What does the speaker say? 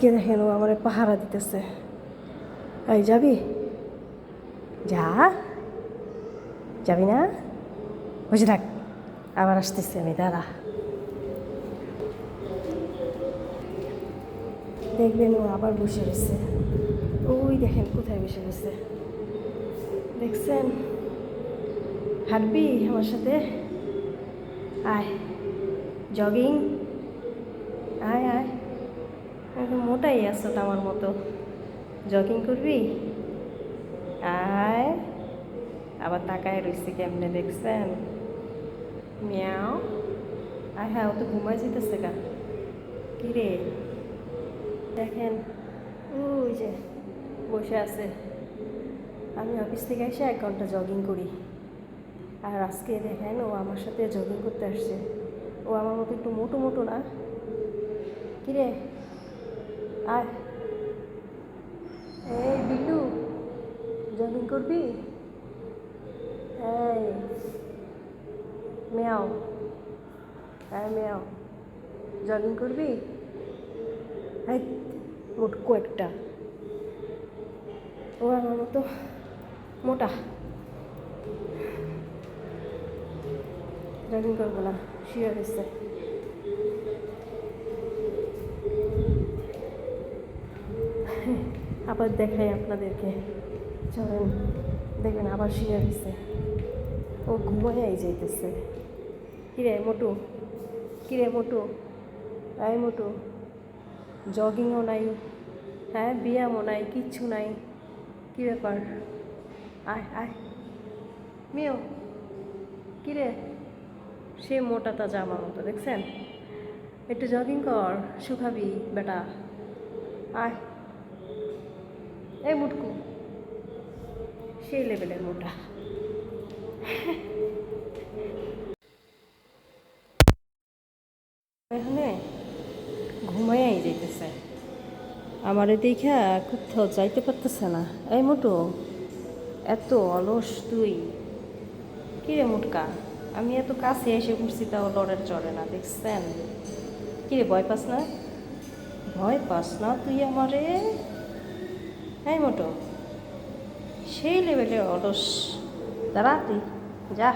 কে দেখেন ও আমার পাহারা দিতেছে। এই, যাবি? যা। যাবি না? বুঝে থাক। আবার আসতেছি আমি, দাঁড়া। দেখবেন ও আবার বসে রয়েছে। ওই দেখেন, কোথায় বসে রয়েছে? দেখছেন? হাঁটবি আমার সাথে? আয়। জগিং। আয় আয়। একদম মোটাই তো আমার মতো। জগিং করবি? আয়। আবার তাকায় রয়েছে কেমনে দেখছেন? মিয়াও। আয় হ্যাঁ ও তো ঘুমাই যেতেছে গা। কি রে দেখেন, ওই যে বসে আছে। আমি অফিস থেকে এসে এক ঘণ্টা জগিং করি। আর আজকে দেখেন, ও আমার সাথে জগিং করতে আসছে। ও আমার মতো একটু মোটো মোটো না। কিরে? আয় এই বিল্লু জগিং করবি? এই, মেয়াও হ্যাঁ মেয়াও জগিং করবি? এই মোটকো একটা ও আমার মতো মোটা। জগিং করব না শুয়ে রয়েছে আবার দেখাই আপনাদেরকে। চলেন, দেখবেন আবার শুয়ে রয়েছে। ও ঘুমাই যাইতেছে। কিরে মোটু? কিরে মোটু? আয় মোটু। জগিংও নাই। হ্যাঁ ব্যায়ামও নাই, কিচ্ছু নাই। কী ব্যাপার? আয় আয়। মেয়েও কিরে? সে মোটা তাজা আমার মতো, দেখছেন? একটু জগিং কর, শুকাবি, বেটা। আয়। এই মুটকু। সেই লেভেলের মোটা। এখানে ঘুমাইয়াই যাইতেছে। আমারে দেখা কোথাও যাইতে পারতেছে না। এই মোটু, এত অলস তুই। কি রে মুটকা? আমি এত কাছে এসে ঘুরছি তাও লড়ের চড়ে না, দেখছেন? কিরে ভয় পাস না? ভয় পাস না তুই আমারে? এই মোটো সেই লেভেলের অলস। দাঁড়া তুই যা।